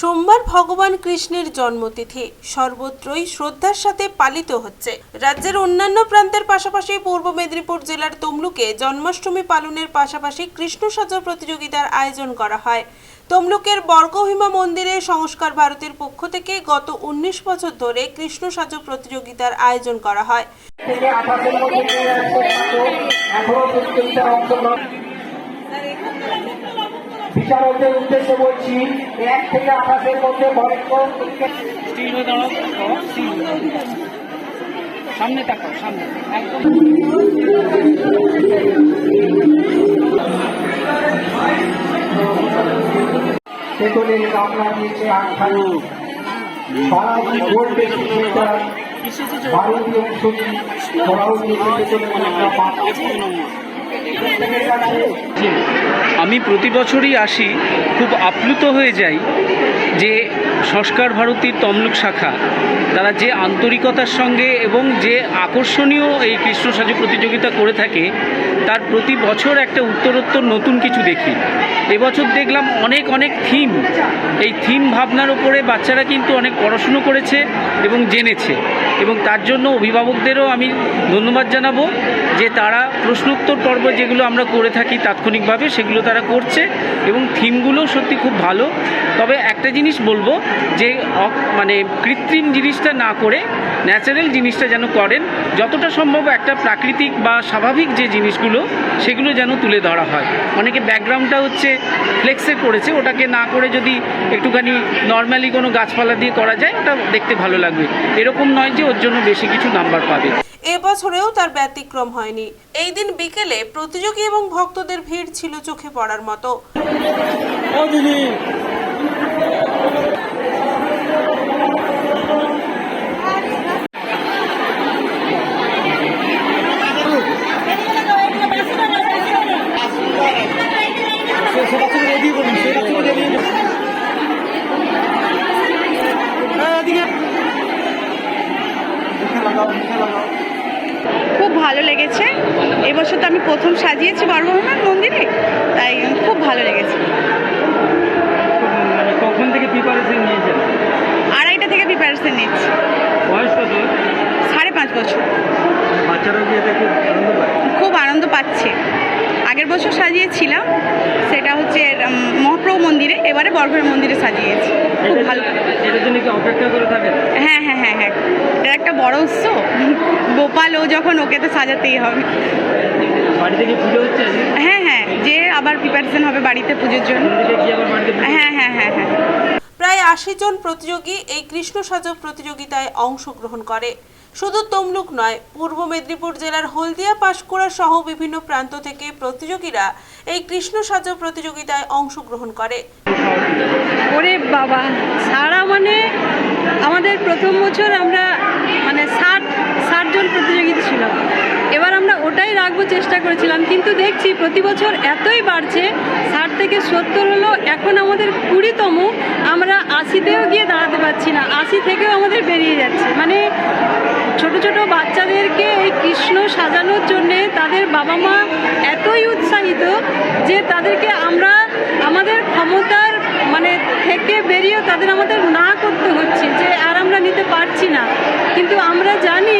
সোমবার ভগবান কৃষ্ণের জন্মতিথি। সর্বত্রই শ্রদ্ধার সাথে পালিত হচ্ছে। রাজ্যের অন্যান্য প্রান্তের পাশাপাশি পূর্ব মেদিনীপুর জেলার তমলুকে জন্মাষ্টমী পালনের পাশাপাশি কৃষ্ণ সাজা প্রতিযোগিতার আয়োজন করা হয়। তমলুকের বর্গভীমা মন্দিরে সংস্কার ভারতের পক্ষ থেকে গত উনিশ বছর ধরে কৃষ্ণ সাজো প্রতিযোগিতার আয়োজন করা হয় থেকে আঠাশের মধ্যে নিয়ে আসতে পারতো এখনও প্রতিযোগিতার অংশগ্রহণ বিচারকদের উদ্দেশ্যে বলছি এক থেকে আঠাশের মধ্যে। সামনে তাকাও সামনে একদম। সেগুলি বালাজি গোল্ড ডিস্ট্রিবিউটার ভারতীয় অংশী ওরাও আমি প্রতি বছরই আসি খুব আপ্লুত হয়ে যাই যে সংস্কার ভারতীর তমলুক শাখা তারা যে আন্তরিকতার সঙ্গে এবং যে আকর্ষণীয় এই কৃষ্ণ সাজু প্রতিযোগিতা করে থাকে, তার প্রতি বছর একটা উত্তরোত্তর নতুন কিছু দেখি। এবছর দেখলাম অনেক অনেক থিম এই থিম ভাবনার উপরে বাচ্চারা কিন্তু অনেক পড়াশুনো করেছে এবং জেনেছে। এবং তার জন্য অভিভাবকদেরও আমি ধন্যবাদ জানাব যে তারা প্রশ্নোত্তর পর্ব যেগুলো আমরা করে থাকি তাৎক্ষণিকভাবে সেগুলো তারা করছে এবং থিমগুলোও সত্যি খুব ভালো। তবে একটা জিনিস বলব যে মানে কৃত্রিম জিনিসটা না করে ন্যাচারাল জিনিসটা যেন করেন যতটা সম্ভব একটা প্রাকৃতিক বা স্বাভাবিক যে জিনিসগুলো সেগুলো যেন তুলে ধরা হয়। অনেকে ব্যাকগ্রাউন্ডটা হচ্ছে ফ্লেক্সে করেছে ওটাকে না করে যদি একটুখানি নর্মালি কোনো গাছপালা দিয়ে করা যায় ওটা দেখতে ভালো লাগবে। এরকম নয় যে ওর জন্য বেশি কিছু নাম্বার পাবে। এবছরেও তার ব্যতিক্রম হয়নি। এই দিন বিকেলে প্রতিযোগী এবং ভক্তদের ভিড় ছিল চোখে পড়ার মতো। এবছর তো আমি প্রথম সাজিয়েছি বর্গভূমার মন্দিরে তাই খুব ভালো লেগেছে। মানে কখন থেকে প্রিপারেশন নিয়েছেন? আড়াইটা থেকে প্রিপারেশন নিচ্ছি। বয়স কত? সাড়ে পাঁচ বছর। বাচ্চারাও কি খুব আনন্দ পায়? খুব আনন্দ পাচ্ছে। আগের বছর সাজিয়েছিলাম সেটা হচ্ছে মন্দিরে এবারে বরফের মন্দিরে সাজিয়েছি। খুব ভালো। হ্যাঁ হ্যাঁ হ্যাঁ হ্যাঁ। এটা একটা বড় উৎসব। গোপাল ও যখন ওকে তো সাজাতেই হবে? হ্যাঁ হ্যাঁ যে আবার প্রিপারেশন হবে বাড়িতে পুজোর জন্য? হ্যাঁ হ্যাঁ হ্যাঁ হ্যাঁ। আশি জন প্রতিযোগী এই কৃষ্ণ সাজো প্রতিযোগিতায় অংশগ্রহণ করে। শুধু তমলুক নয়, পূর্ব মেদিনীপুর জেলার হলদিয়া, পাঁশকুড়া সহ বিভিন্ন প্রান্ত থেকে প্রতিযোগীরা এই কৃষ্ণ সাজো প্রতিযোগিতায় অংশগ্রহণ করে। ওরে বাবা, সারা মানে আমাদের প্রথম বছর আমরা মানে ষাট ষাট জন প্রতিযোগিতা ছিল। এবার আমরা ওটাই রাখব চেষ্টা করেছিলাম, কিন্তু দেখছি প্রতি বছর এতই বাড়ছে, ষাট থেকে সত্তর হলো, এখন আমাদের কুড়িতম, আমরা আশিতেও গিয়ে দাঁড়াতে পারছি না। আশি থেকেও আমাদের বেরিয়ে যাচ্ছে। মানে ছোট ছোট বাচ্চাদেরকে এই কৃষ্ণ সাজানোর জন্যে তাদের বাবা মা এতই উৎসাহিত যে তাদেরকে আমরা আমাদের ক্ষমতার মানে থেকে বেরিয়ে তাদের আমাদের না করতে হচ্ছে, যে আর আমরা নিতে পারছি না। কিন্তু আমরা জানি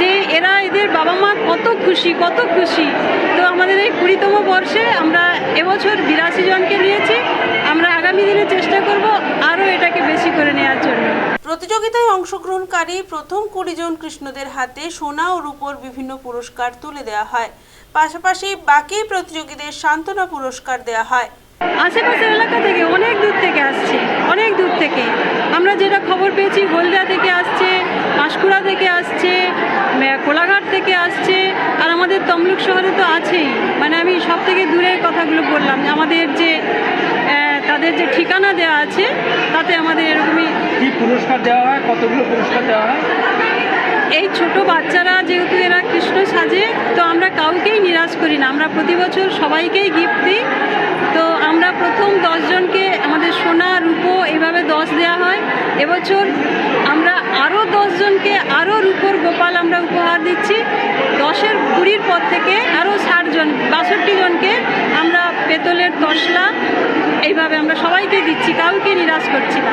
যে এরা এদের বাবা মা কত খুশি কত খুশি। তো আমাদের এই কুড়িতম বর্ষে আমরা এবছর বিরাশি জনকে নিয়েছি। আমরা আগামী দিনে চেষ্টা করব আরও এটাকে বেশি করে নেওয়ার জন্য প্রতিযোগিতায় অংশগ্রহণকারী প্রথম কুড়ি জন কৃষ্ণদের হাতে সোনা ও রূপোর বিভিন্ন পুরস্কার তুলে দেওয়া হয়। পাশাপাশি বাকি প্রতিযোগীদের সান্ত্বনা পুরস্কার দেওয়া হয়। আশেপাশের এলাকা থেকে অনেক দূর থেকে আসছে, অনেক দূর থেকে। আমরা যেটা খবর পেয়েছি, হলদিয়া থেকে আসছে পাঁশকুড়া থেকে আসছে কোলাঘাট থেকে আসছে, আর আমাদের তমলুক শহরে তো আছেই। মানে আমি সব থেকে দূরের কথাগুলো বললাম। আমাদের যে তাদের যে ঠিকানা দেওয়া আছে, তাতে আমাদের এরকমই পুরস্কার দেওয়া হয়? কতগুলো পুরস্কার দেওয়া হয়? এই ছোট বাচ্চারা যেহেতু এরা কৃষ্ণ সাজে, তো আমরা কাউকেই নিরাশ করি না। আমরা প্রতি বছর সবাইকেই গিফট দিই। তো আমরা প্রথম দশজনকে আমাদের সোনা, রূপো এইভাবে দশ দেওয়া হয়। এবছর আমরা আরও দশজনকে আরও রূপোর গোপাল আমরা উপহার দিচ্ছি। দশের কুড়ির পর থেকে আরও ষাটজন বাষট্টি জনকে আমরা পেতলের তসলা এইভাবে আমরা সবাইকে দিচ্ছি, কাউকে নিরাশ করছি না।